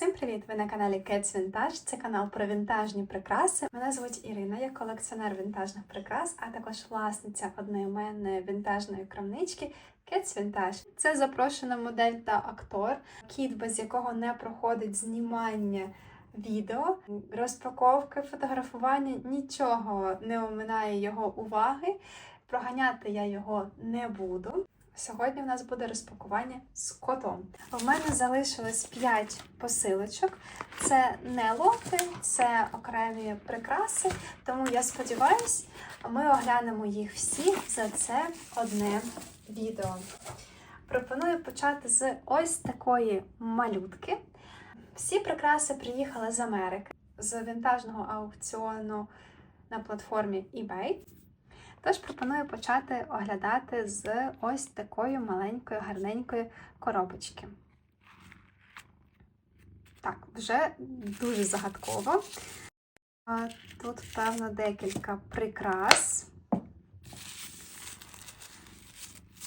Всім привіт! Ви на каналі Cats Vintage. Це канал про вінтажні прикраси. Мене звуть Ірина, я колекціонер вінтажних прикрас, а також власниця одноіменної вінтажної крамнички Cats Vintage. Це запрошена модель та актор, кіт, без якого не проходить знімання відео, розпаковки, фотографування, нічого не оминає його уваги. Проганяти я його не буду. Сьогодні в нас буде розпакування з котом. У мене залишилось 5 посилочок. Це не лоти, це окремі прикраси. Тому я сподіваюсь, ми оглянемо їх всі за це одне відео. Пропоную почати з ось такої малютки. Всі прикраси приїхали з Америки, з вінтажного аукціону на платформі eBay. Тож пропоную почати оглядати з ось такої маленької, гарненької коробочки. Так, вже дуже загадково. Тут, певно, декілька прикрас.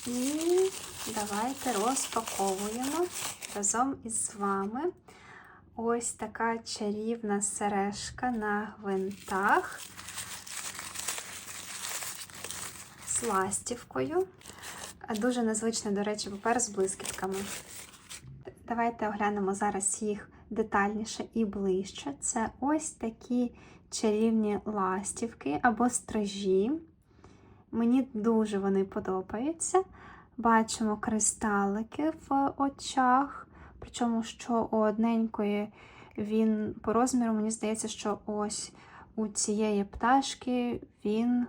І давайте розпаковуємо разом із вами ось така чарівна сережка на гвинтах. Ластівкою. Дуже незвичний, до речі, папер з блискітками. Давайте оглянемо зараз їх детальніше і ближче. Це ось такі чарівні ластівки або стражі. Мені дуже вони подобаються. Бачимо кристалики в очах, причому, що у одненької він по розміру, мені здається, що ось у цієї пташки він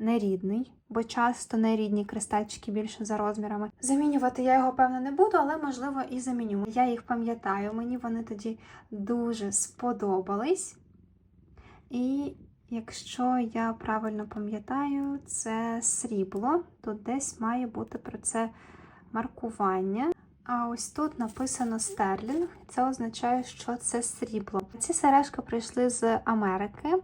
нерідний, бо часто нерідні кристальчики більше за розмірами. Замінювати я його, певно, не буду, але, можливо, і заміню. Я їх пам'ятаю, мені вони тоді дуже сподобались. І якщо я правильно пам'ятаю, це срібло. Тут десь має бути про це маркування. А ось тут написано стерлінг, це означає, що це срібло. Ці сережки прийшли з Америки,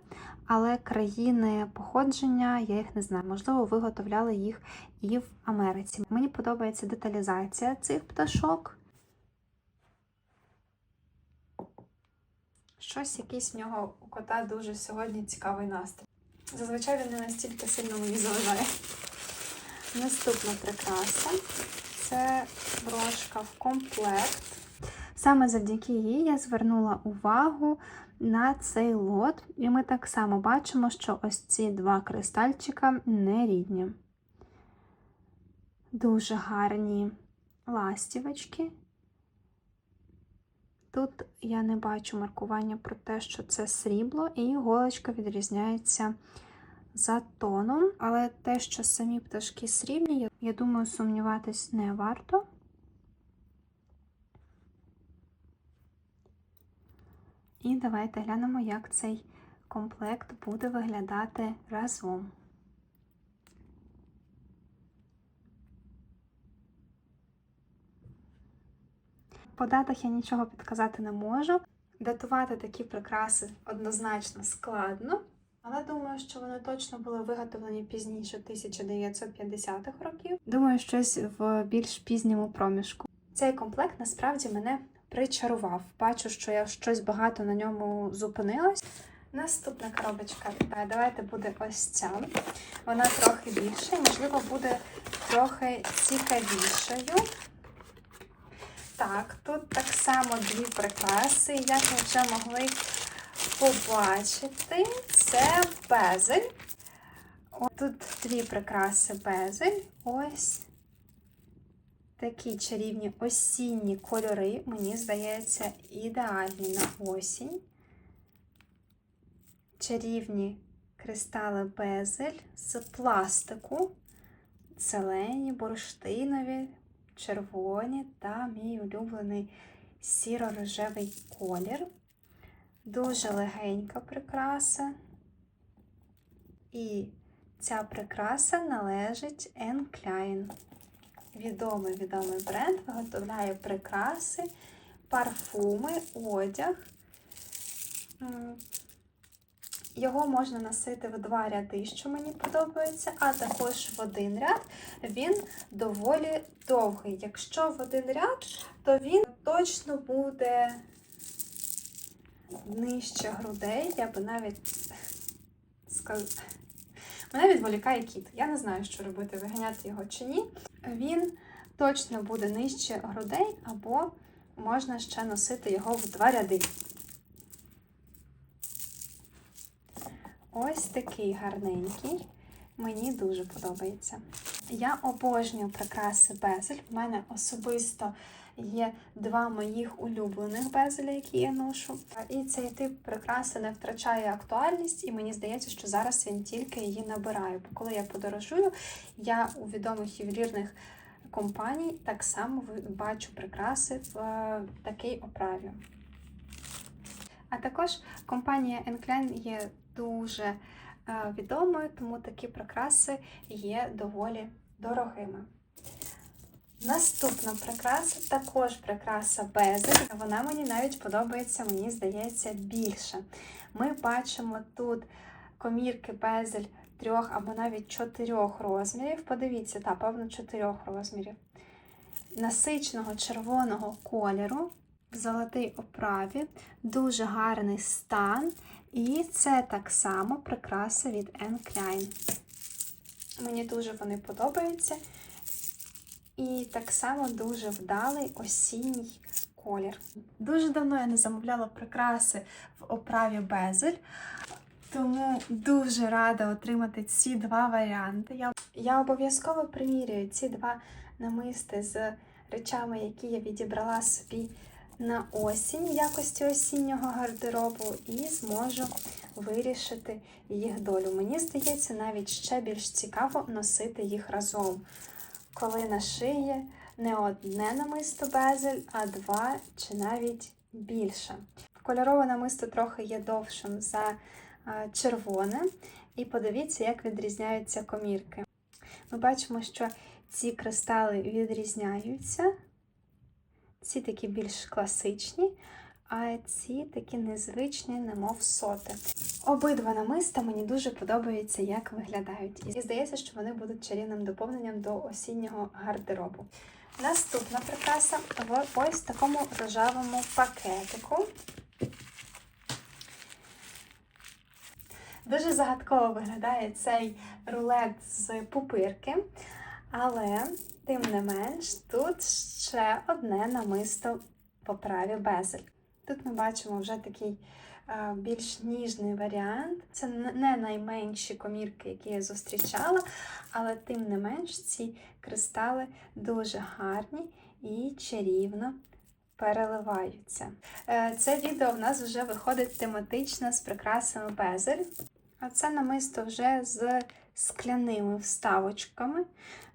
але країни походження я їх не знаю. Можливо, виготовляли їх і в Америці. Мені подобається деталізація цих пташок. Щось якийсь в нього у кота дуже сьогодні цікавий настрій. Зазвичай він не настільки сильно мені заважає. Наступна прикраса це брошка в комплект. Саме завдяки їй я звернула увагу на цей лот, і ми так само бачимо, що ось ці два кристальчика не рідні. Дуже гарні ластівочки. Тут я не бачу маркування про те, що це срібло, і голочка відрізняється за тоном, але те, що самі пташки срібні, я думаю, сумніватись не варто. І давайте глянемо, як цей комплект буде виглядати разом. По датах я нічого підказати не можу. Датувати такі прикраси однозначно складно, але думаю, що вони точно були виготовлені пізніше 1950-х років. Думаю, щось в більш пізньому проміжку. Цей комплект насправді мене причарував. Бачу, що я щось багато на ньому зупинилась. Наступна коробочка, давайте буде ось ця. Вона трохи більша і, можливо, буде трохи цікавішою. Так, тут так само дві прикраси, як ви вже могли побачити, це безель. Тут дві прикраси безель. Ось такі чарівні осінні кольори, мені здається, ідеальні на осінь. Чарівні кристали безель з пластику, зелені, бурштинові, червоні та мій улюблений сіро-рожевий колір. Дуже легенька прикраса. І ця прикраса належить Anne Klein. Відомий відомий бренд виготовляє прикраси, парфуми, одяг. Його можна носити в два ряди, що мені подобається, а також в один ряд він доволі довгий. Якщо в один ряд, то він точно буде нижче грудей. Я би навіть сказала. Мене відволікає кіт. Я не знаю, що робити, виганяти його чи ні. Він точно буде нижче грудей, або можна ще носити його в два ряди. Ось такий гарненький. Мені дуже подобається. Я обожнюю прикраси безель. В мене особисто є два моїх улюблених безеля, які я ношу. І цей тип прикраси не втрачає актуальність, і мені здається, що зараз він тільки її набирає. Бо коли я подорожую, я у відомих ювелірних компаній так само бачу прикраси в е, такій оправі. А також компанія Enclan є дуже е, відомою, тому такі прикраси є доволі дорогими. Наступна прикраса також прикраса безель. Вона мені навіть подобається, мені здається, більше. Ми бачимо тут комірки безель трьох або навіть чотирьох розмірів. Подивіться, та, певно, чотирьох розмірів. Насиченого червоного кольору в золотій оправі, дуже гарний стан. І це так само прикраса від Anne Klein. Мені дуже вони подобаються. І так само дуже вдалий осінній колір. Дуже давно я не замовляла прикраси в оправі безель, тому дуже рада отримати ці два варіанти. Я, я обов'язково примірюю ці два намисти з речами, які я відібрала собі на осінь в якості осіннього гардеробу, і зможу вирішити їх долю. Мені здається, навіть ще більш цікаво носити їх разом коли на шиї не одне намисто безель, а два чи навіть більше. Кольорове намисто трохи є довшим за червоне, і подивіться, як відрізняються комірки. Ми бачимо, що ці кристали відрізняються, ці такі більш класичні, а ці такі незвичні, немов соти. Обидва намиста мені дуже подобаються, як виглядають. І здається, що вони будуть чарівним доповненням до осіннього гардеробу. Наступна прикраса в ось такому рожевому пакетику. Дуже загадково виглядає цей рулет з пупирки, але, тим не менш, тут ще одне намисто по праві безель. Тут ми бачимо вже такий а, більш ніжний варіант. Це не найменші комірки, які я зустрічала, але тим не менш ці кристали дуже гарні і чарівно переливаються. Е, це відео в нас вже виходить тематично з прикрасами безель. А це намисто вже з скляними вставочками.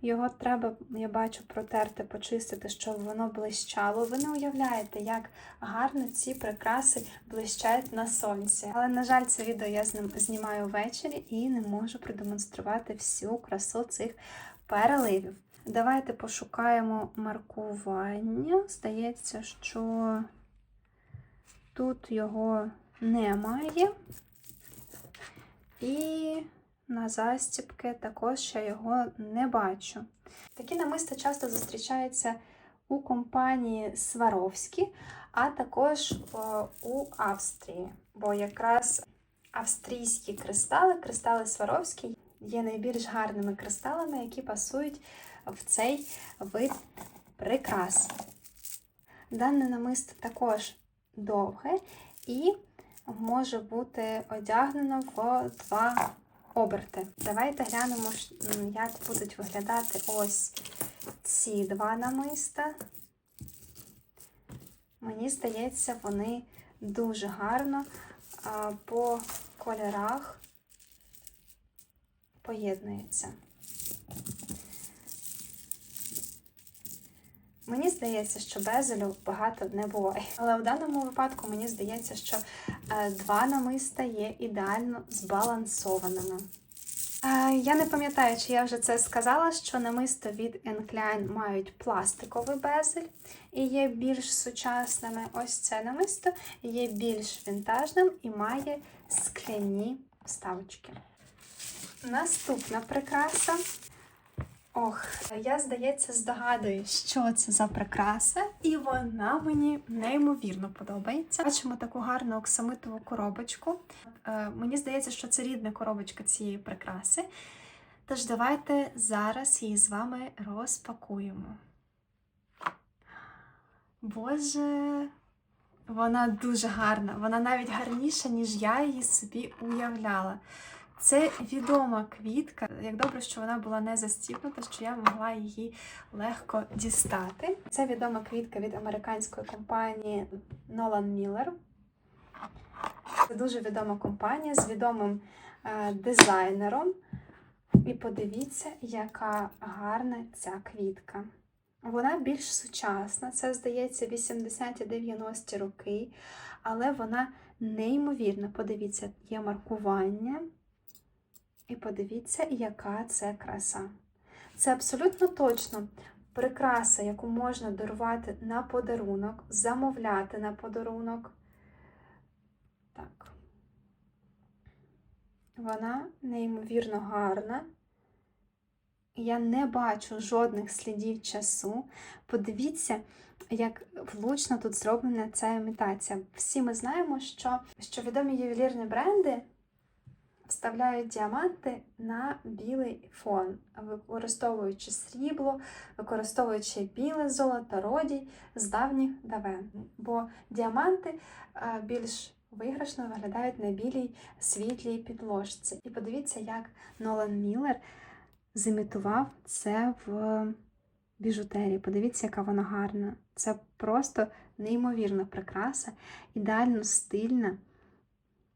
Його треба, я бачу, протерти, почистити, щоб воно блищало. Ви не уявляєте, як гарно ці прикраси блищають на сонці. Але, на жаль, це відео я знімаю ввечері і не можу продемонструвати всю красу цих переливів. Давайте пошукаємо маркування. Здається, що тут його немає. І на застібки також я його не бачу. Такі намиста часто зустрічаються у компанії Сваровські, а також у Австрії. Бо якраз австрійські кристали, кристали Сваровські, є найбільш гарними кристалами, які пасують в цей вид прикрас. Дане намисто також довге і може бути одягнено в два оберти. Давайте глянемо, як будуть виглядати ось ці два намиста. Мені здається, вони дуже гарно по кольорах поєднуються. Мені здається, що безелю багато не буває. Але в даному випадку мені здається, що е, два намиста є ідеально збалансованими. Е, я не пам'ятаю, чи я вже це сказала, що намисто від Encline мають пластиковий безель і є більш сучасними. Ось це намисто є більш вінтажним і має скляні вставочки. Наступна прикраса. Ох, я, здається, здогадую, що це за прикраса, і вона мені неймовірно подобається. Бачимо таку гарну оксамитову коробочку. Е, мені здається, що це рідна коробочка цієї прикраси. Тож давайте зараз її з вами розпакуємо. Боже, вона дуже гарна. Вона навіть гарніша, ніж я її собі уявляла. Це відома квітка. Як добре, що вона була не застібнута, що я могла її легко дістати. Це відома квітка від американської компанії Nolan Miller. Це дуже відома компанія з відомим е, дизайнером. І подивіться, яка гарна ця квітка. Вона більш сучасна, це, здається, 80-90 роки, але вона неймовірна. Подивіться, є маркування. І подивіться, яка це краса. Це абсолютно точно прикраса, яку можна дарувати на подарунок, замовляти на подарунок. Так. Вона неймовірно гарна. Я не бачу жодних слідів часу. Подивіться, як влучно тут зроблена ця імітація. Всі ми знаємо, що, що відомі ювелірні бренди вставляють діаманти на білий фон, використовуючи срібло, використовуючи біле золото, родій з давніх давен. Бо діаманти е, більш виграшно виглядають на білій світлій підложці. І подивіться, як Нолан Міллер зімітував це в біжутерії. Подивіться, яка вона гарна. Це просто неймовірна прикраса, ідеально стильна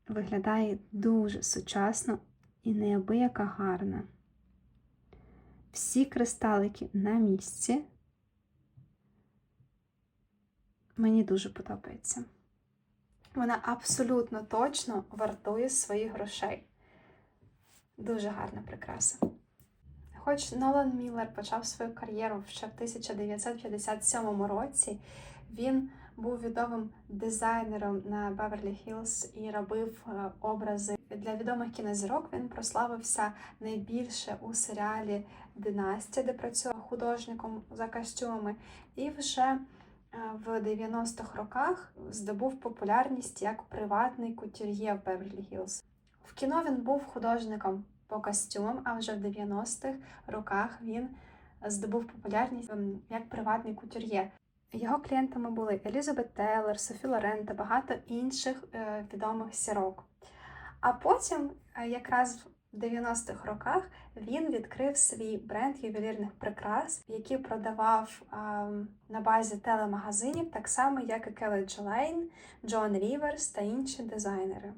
виглядає дуже сучасно і неабияка гарна. Всі кристалики на місці. Мені дуже подобається. Вона абсолютно точно вартує своїх грошей. Дуже гарна прикраса. Хоч Нолан Міллер почав свою кар'єру ще в 1957 році, він був відомим дизайнером на Беверлі Хіллз і робив е, образи для відомих кінозірок. Він прославився найбільше у серіалі Династія, де працював художником за костюмами, і вже е, в 90-х роках здобув популярність як приватний кутюр'є в Беверлі Хіллз. В кіно він був художником по костюмам, а вже в 90-х роках він здобув популярність ем, як приватний кутюр'є. Його клієнтами були Елізабет Тейлор, Софі Лорен та багато інших е, відомих сірок. А потім, е, якраз в 90-х роках, він відкрив свій бренд ювелірних прикрас, який продавав на базі телемагазинів, так само, як і Джолейн, Джон Ріверс та інші дизайнери.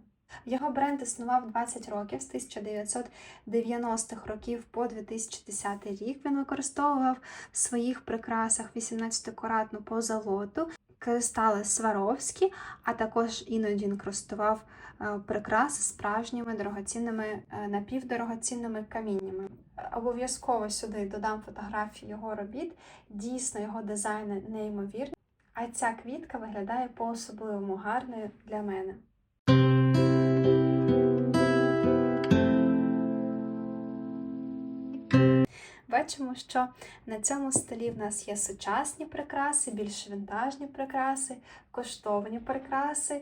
Його бренд існував 20 років з 1990-х років по 2010 рік. Він використовував в своїх прикрасах 18-каратну позолоту, кристали Сваровські, а також іноді інкрустував е, прикраси справжніми дорогоцінними е, напівдорогоцінними каміннями. Обов'язково сюди додам фотографії його робіт. Дійсно, його дизайни неймовірні. А ця квітка виглядає по-особливому гарною для мене. Бачимо, що на цьому столі в нас є сучасні прикраси, більш вінтажні прикраси, коштовні прикраси,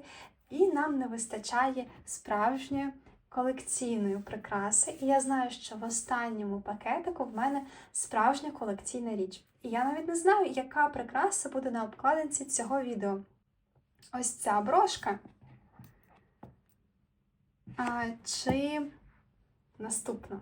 і нам не вистачає справжньої колекційної прикраси. І я знаю, що в останньому пакетику в мене справжня колекційна річ. І я навіть не знаю, яка прикраса буде на обкладинці цього відео. Ось ця брошка. А, Чи наступна?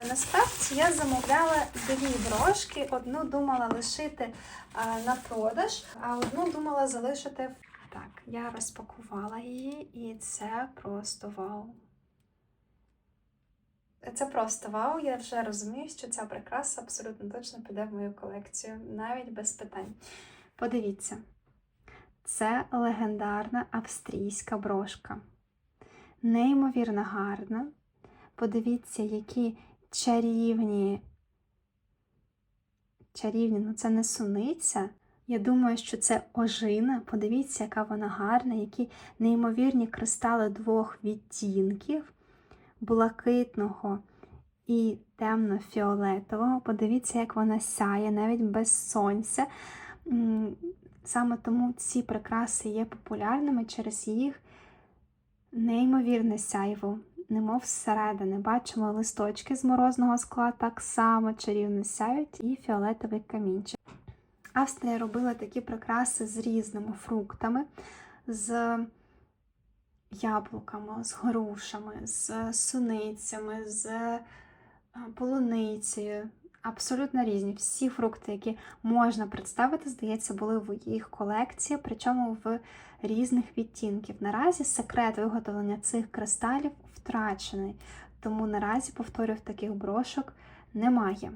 Насправді я замовляла дві брошки. Одну думала лишити а, на продаж, а одну думала залишити. Так, я розпакувала її, і це просто вау. Це просто вау. Я вже розумію, що ця прикраса абсолютно точно піде в мою колекцію, навіть без питань. Подивіться, це легендарна австрійська брошка. Неймовірно гарна. Подивіться, які чарівні. Чарівні, ну це не суниця. Я думаю, що це ожина. Подивіться, яка вона гарна, які неймовірні кристали двох відтінків. блакитного і темно-фіолетового. Подивіться, як вона сяє, навіть без сонця. Саме тому ці прикраси є популярними через їх неймовірне сяйво, немов зсередини. Бачимо листочки з морозного скла так само чарівно сяють і фіолетовий камінчик. Австрія робила такі прикраси з різними фруктами, з яблуками, з грушами, з суницями, з е, полуницею. Абсолютно різні. Всі фрукти, які можна представити, здається, були в їх колекції, причому в різних відтінків. Наразі секрет виготовлення цих кристалів втрачений, тому наразі, повторюю, таких брошок немає.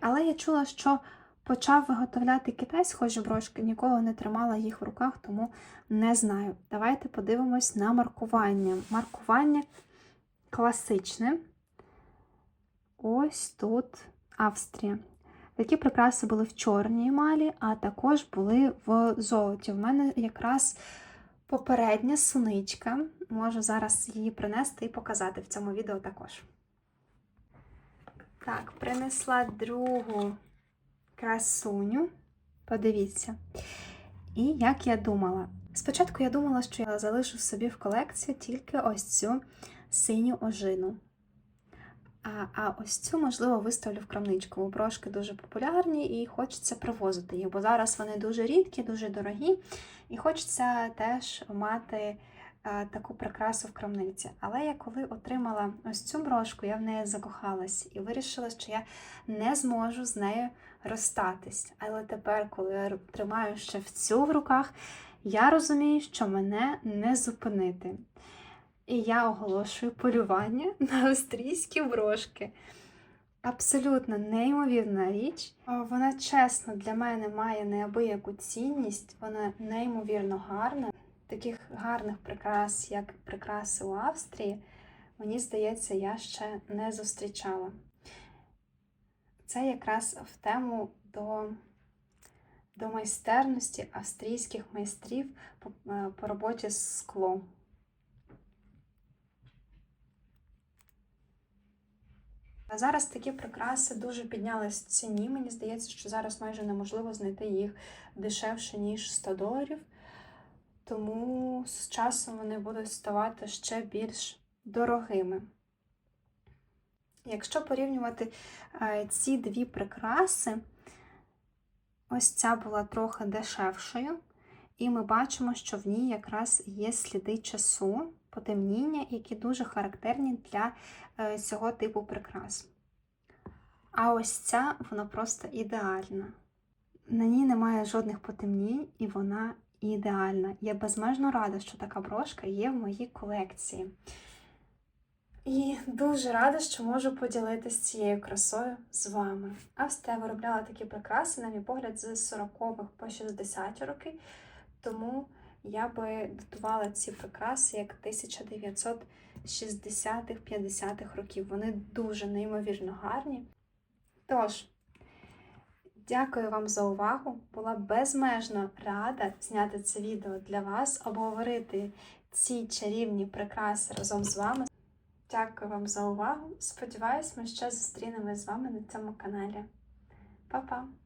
Але я чула, що почав виготовляти Китай схожі брошки, ніколи не тримала їх в руках, тому не знаю. Давайте подивимось на маркування. Маркування класичне. Ось тут Австрія. Такі прикраси були в чорній емалі, а також були в золоті. В мене якраз попередня суничка. Можу зараз її принести і показати в цьому відео також. Так, принесла другу красуню. Подивіться. І як я думала. Спочатку я думала, що я залишу собі в колекцію тільки ось цю синю ожину. А, а ось цю, можливо, виставлю в крамничку. Брошки дуже популярні і хочеться привозити їх, бо зараз вони дуже рідкі, дуже дорогі, і хочеться теж мати е, таку прикрасу в крамниці. Але я коли отримала ось цю брошку, я в неї закохалась і вирішила, що я не зможу з нею розстатись. Але тепер, коли я тримаю ще в цю в руках, я розумію, що мене не зупинити. І я оголошую полювання на австрійські брошки. Абсолютно неймовірна річ. Вона чесно для мене має неабияку цінність, вона неймовірно гарна. Таких гарних прикрас, як прикраси у Австрії, мені здається, я ще не зустрічала. Це якраз в тему до, до майстерності австрійських майстрів по, е, по роботі з склом. А зараз такі прикраси дуже піднялись в ціні. Мені здається, що зараз майже неможливо знайти їх дешевше, ніж 100 доларів. Тому з часом вони будуть ставати ще більш дорогими. Якщо порівнювати е, ці дві прикраси, ось ця була трохи дешевшою, і ми бачимо, що в ній якраз є сліди часу, потемніння, які дуже характерні для е, цього типу прикрас. А ось ця, вона просто ідеальна. На ній немає жодних потемнінь, і вона ідеальна. Я безмежно рада, що така брошка є в моїй колекції. І дуже рада, що можу поділитися цією красою з вами. Австрія виробляла такі прикраси, на мій погляд, з 40-х по 60-ті роки. Тому я би датувала ці прикраси як 1960-х, 50-х років. Вони дуже неймовірно гарні. Тож, дякую вам за увагу. Була безмежно рада зняти це відео для вас, обговорити ці чарівні прикраси разом з вами. Дякую вам за увагу. Сподіваюсь, ми ще зустрінемось з вами на цьому каналі. Па-па!